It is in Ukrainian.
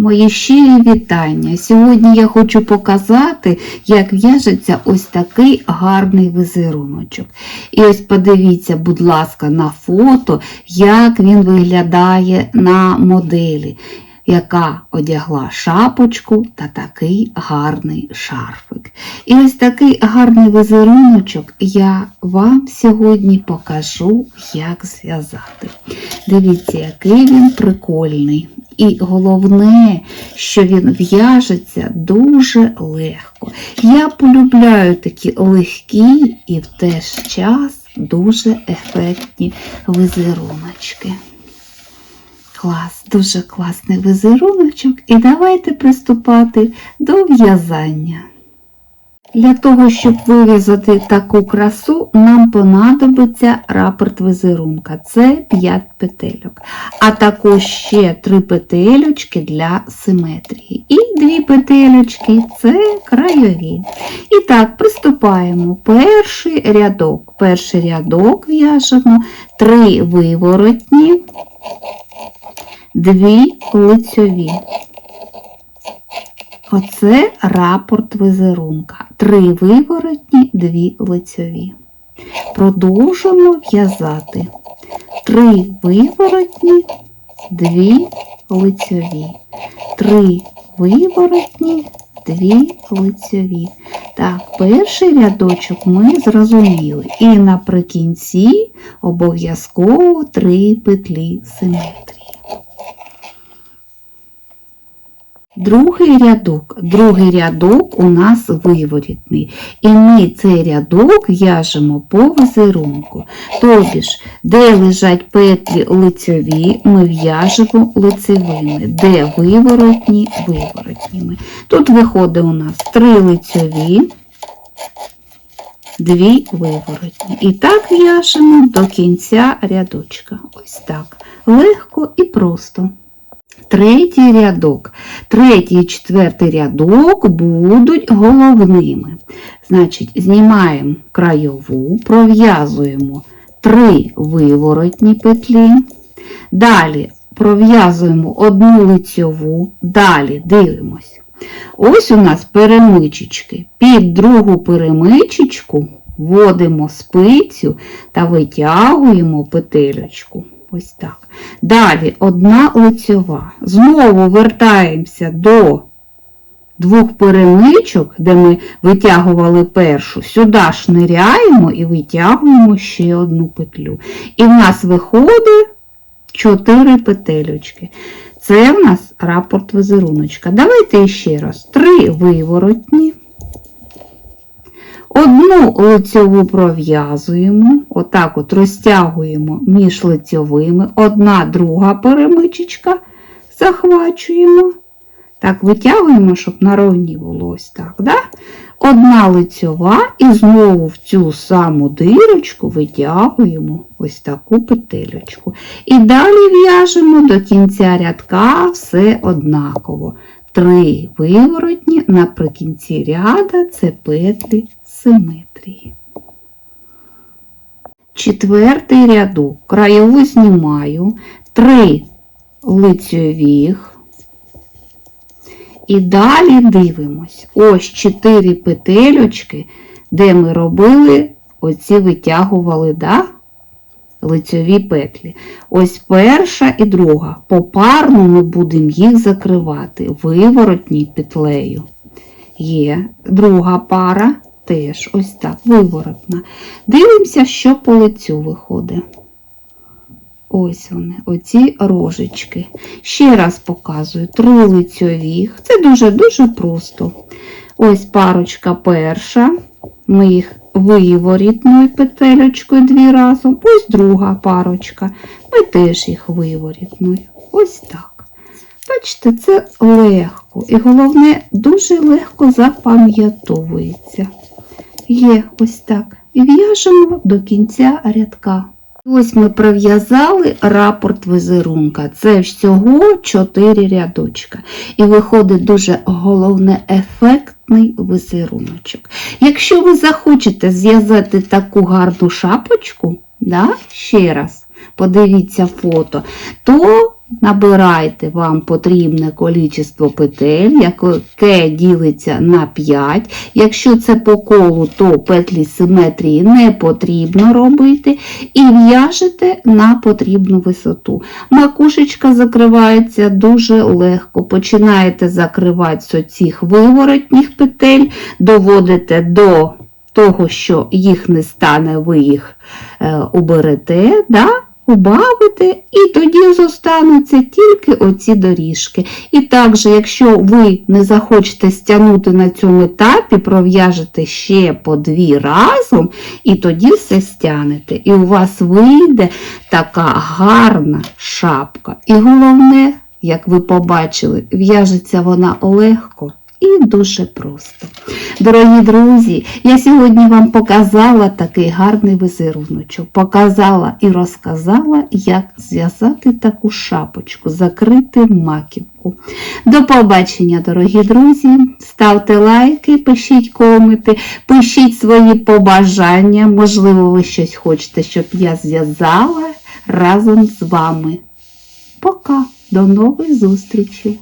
Мої щирі вітання. Сьогодні я хочу показати, як в'яжеться ось такий гарний візеруночок. І ось подивіться, будь ласка, на фото, як він виглядає на моделі, яка одягла шапочку та такий гарний шарфик. І ось такий гарний візеруночок я вам сьогодні покажу, як зв'язати. Дивіться, який він прикольний. І головне, що він в'яжеться дуже легко. Я полюбляю такі легкі і в той ж час дуже ефектні визеруночки. Клас, дуже класний визеруночок, І давайте приступати до в'язання. Для того, щоб вив'язати таку красу, нам понадобиться рапорт візерунка. Це 5 петельок. А також ще 3 петельочки для симетрії. І 2 петельочки це краєві. І так, приступаємо. Перший рядок. Перший рядок в'яжемо 3 виворотні, 2 лицьові. Оце рапорт візерунка. Три виворотні, дві лицьові. Продовжуємо в'язати. Три виворотні, дві лицьові. Три виворотні, дві лицьові. Так, перший рядочок ми зрозуміли. І наприкінці обов'язково три петлі симетрії. Другий рядок. Другий рядок у нас виворітний. І ми цей рядок в'яжемо по візерунку. Тобі ж, де лежать петлі лицьові, ми в'яжемо лицевими, де виворотні виворотніми. Тут виходить у нас три лицьові, дві виворотні. І так в'яжемо до кінця рядочка. Ось так. Легко і просто. Третій рядок. Третій і четвертий рядок будуть головними. Значить, знімаємо краєву, пров'язуємо три виворотні петлі. Далі пров'язуємо одну лицьову, далі дивимось. Ось у нас перемичечки. Під другу перемичечку вводимо спицю та витягуємо петелечку. Ось так. Далі одна лицьова. Знову вертаємося до двох перемичок, де ми витягували першу. Сюди шниряємо і витягуємо ще одну петлю. І в нас виходить 4 петелючки. Це в нас рапорт візеруночка. Давайте ще раз. Три виворотні. Одну лицьову пров'язуємо, отак от розтягуємо між лицьовими, одна друга перемичечка захвачуємо. Так, витягуємо, щоб на ровні було ось так. Да? Одна лицьова і знову в цю саму дирочку витягуємо ось таку петелечку. І далі в'яжемо до кінця рядка все однаково. Три виворотні наприкінці ряда це петлі симетрії. Четвертий рядок. Краєву знімаю, три лицьових. І далі дивимось. Ось чотири петельочки, де ми робили, оці витягували, да? Лицьові петлі. Ось перша і друга. Попарно ми будемо їх закривати виворотній петлею. Є друга пара, теж ось так, виворотна. Дивимося, що по лицю виходить. Ось вони, оці рожечки. Ще раз показую три лицьових. Це дуже-дуже просто. Ось парочка перша. Ми їх виворітною петелечкою дві разом. Ось друга парочка. Ми теж їх виворітною. Ось так. Бачите, це легко. І головне, дуже легко запам'ятовується. Є ось так. І в'яжемо до кінця рядка. Ось ми пров'язали рапорт візерунка. Це всього 4 рядочка. І виходить дуже головне ефектний візеруночок. Якщо ви захочете зв'язати таку гарну шапочку, да, ще раз подивіться фото, то набирайте вам потрібне количество петель, яке ділиться на 5. Якщо це по колу, то петлі симетрії не потрібно робити. І в'яжете на потрібну висоту. Макушечка закривається дуже легко. Починаєте закривати з оцих виворотніх петель, доводите до того, що їх не стане, ви їх е, уберете. Да? Убавите, і тоді зостануться тільки оці доріжки. І також, якщо ви не захочете стягнути на цьому етапі, пров'яжете ще по дві разом, і тоді все стягнете. І у вас вийде така гарна шапка. І головне, як ви побачили, в'яжеться вона легко. І дуже просто. Дорогі друзі, я сьогодні вам показала такий гарний візеруночок. Показала і розказала, як зв'язати таку шапочку, закрити маківку. До побачення, дорогі друзі. Ставте лайки, пишіть коменти, пишіть свої побажання. Можливо, ви щось хочете, щоб я зв'язала разом з вами. Пока, до нових зустрічей!